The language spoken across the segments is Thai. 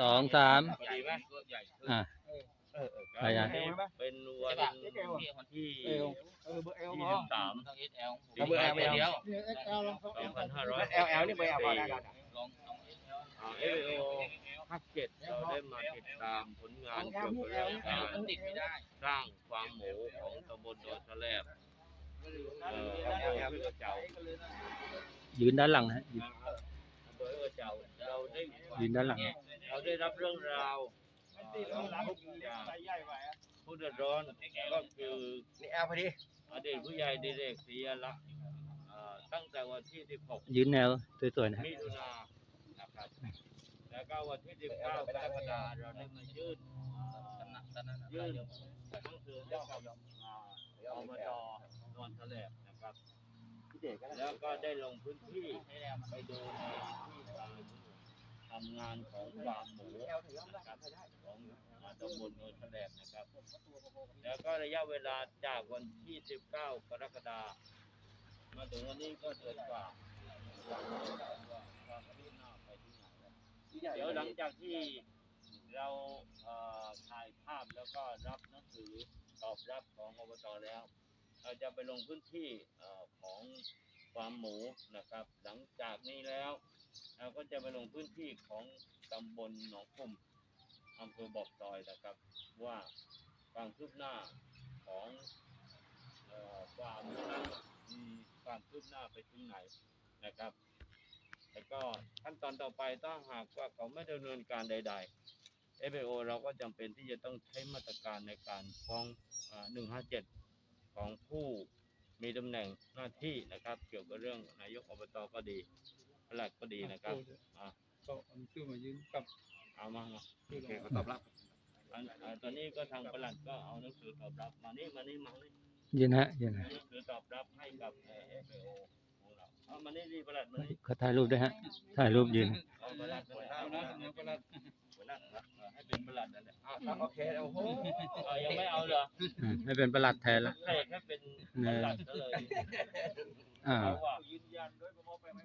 สองสามใหญ่ไหมอะเออเออไปยังเป็นวันที่เอลเออเบอร์เอลยี่พอสิบสามต้อง XL สิงหาคมเดียวเนี่ยเอ็กเอลลองสองพันห้าร้อยเอลเอลนี่เบอร์เอลพอได้ได้ลองลองเอฟโอภาคเจ็ดเราได้มาติดตามผลงานเกี่ยวกับเรื่องการมันติดไม่ได้สร้างความหมูของตำบลโดนทะแลบเอ่ออำเภอห้วยกระเจ้ายืนด้านหลังนะฮะ ยืนอำเภอห้วยกระเจ้าเราได้ยืนด้านหลัง เราได้รับเรื่องราวเอ่อทุกอย่างผู้เดือดร้อนก็คือนี่เอลพอดีอดีตผู้ใหญ่ดิเรกศรียลักษณ์เอ่อตั้งแต่วันที่ 16 ยืนแนวสวยๆนะฮะมิถุนายนนะครับแล้วก็วันที่ 19กรกฎาคมเราได้มายื่นเอ่อตำหนักตอนนั้นยื่นหนังสือให้กับเอ่ออบตนวลแถลบนะครับแล้วก็ได้ลงพื้นที่ไปดูในที่การทำงานของฟาร์มหมูนะครับของตำบลโนนแถลบนะครับ แล้วก็ระยะเวลาจากวันที่ 19 กรกฎาคมมาถึงวันนี้ก็เดือนกว่าความคืบหน้าไปที่ไหนแล้วเดี๋ยวหลังจากที่เราถ่ายภาพแล้วก็รับหนังสือตอบรับของอบตแล้ว เราจะไปลงพื้นที่ของฟาร์มหมูนะครับ หลังจากนี้แล้ว เราก็จะไปลงพื้นที่ของตำบลหนองคุมอำเภอบอกซอยนะครับ ว่าความคืบหน้าของเอ่อฟามนั้นมีความคืบหน้าไปถึงไหนนะครับแล้วก็ขั้นตอนต่อไปถ้าหากว่าเขาไม่ดำเนินการใด ๆ FAO เราก็จำเป็นที่จะต้องใช้มาตรการในการฟ้องอ่า157 ของผู้มีตำแหน่งหน้าที่นะครับ เกี่ยวกับเรื่องนายกอบตก็ดี ปลัดก็ดีนะครับอะก็ชื่อมายืนกับเอามามาโอเคเขาตอบรับ อันอ่าตอนนี้ก็ทางปลัดก็เอาหนังสือตอบรับมานี่มานี่มานี่ยืนฮะยืนเอาฮะหนังสือตอบรับให้กับเอ่อ FAO ของเราเอามานี่ดีปลัดมานี่เขาถ่ายรูปด้วยฮะถ่ายรูปยืนเอาปลัดมาเอาเอานะนะเอาก็ละหัวหน้าครับเออให้เป็นปลัดนั่นแหละอ่าโอเคโอ้โหเอายังไม่เอาเหรออ่าให้เป็นประหลัดแทนละเสกให้เป็นปลัดซะเลยอ่า เอาว่า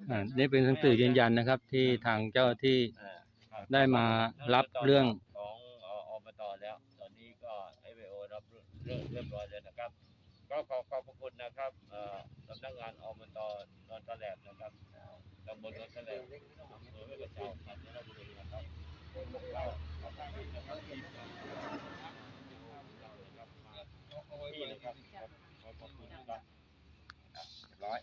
อ่านี่เป็นหนังสือยืนยันนะครับ ที่ทางเจ้าที่อ่าครับได้มารับเรื่องของเอ่ออบตแล้ว ตอนนี้ก็ FAO รับเรื่องเรื่องเรียบร้อยแล้วนะครับ ก็ขอขอบพระคุณนะครับเอ่อสำนักงานอบตนนทแหลบนะครับตำบลนนทแหลบอำเภอแม่กระเจ้าจังหวัดบุรีนะครับเราขอบคุณนะครับที่นะครับมาเอาไว้ที่ไว้นะครับขอขอบคุณนะครับร้อย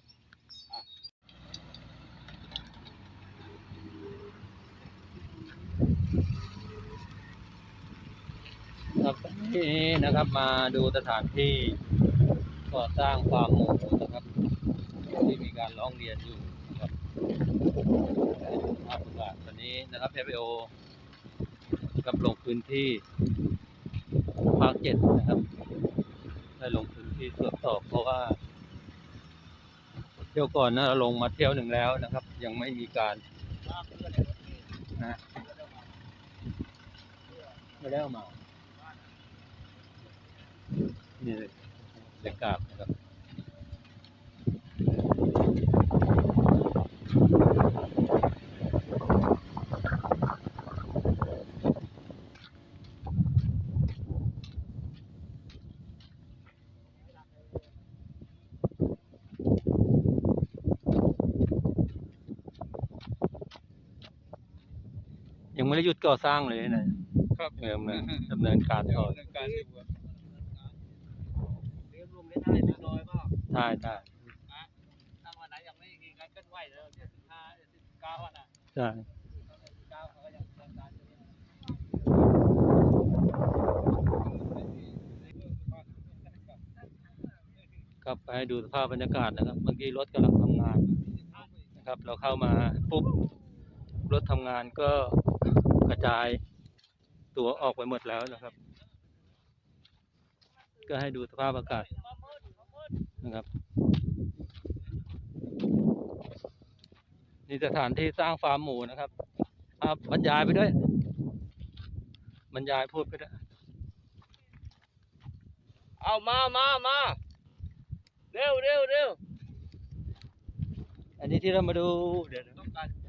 ครับทีนี้นะครับมาดูสถานที่ก่อสร้างฟาร์มหมูนะครับที่มีการร้องเรียนอยู่นะครับภาพประกาศตอนนี้นะครับ FAO กับลงพื้นที่ภาคเจ็ดนะครับ ได้ลงพื้นที่ตรวจสอบเพราะว่า เที่ยวก่อนนะเราลงมาเที่ยวหนึ่งแล้วนะครับ ยังไม่มีการนะ ไม่ได้เอามา นี่เลยบรรยากาศนะครับยังไม่ได้หยุดก่อสร้างเลยนะ ครับเออดำเนินดำเนินการต่อดำเนินการอยู่ครับเรียกรวมได้ได้เรียบร้อยก็ใช่ใช่ถ้าวันไหนยังไม่มีการเคลื่อนไหวแล้วเนี่ยสิบห้าสิบเก้าวันอะใช่สิบเก้าเขาก็ยังดำเนินการอยู่กลับไปให้ดูสภาพบรรยากาศนะครับเมื่อกี้รถกำลังทำงานนะครับ เราเข้ามาปุ๊บรถทำงานก็กระจาย ตัวออกไปหมดแล้วนะครับ ก็ให้ดูสภาพอากาศนะครับ นี่สถานที่สร้างฟาร์มหมูนะครับอะบรรยายไปด้วย บรรยายพูดไปด้วย เอามามามาเร็วเร็วเร็วอันนี้ที่เรามาดูเดี๋ยวนะ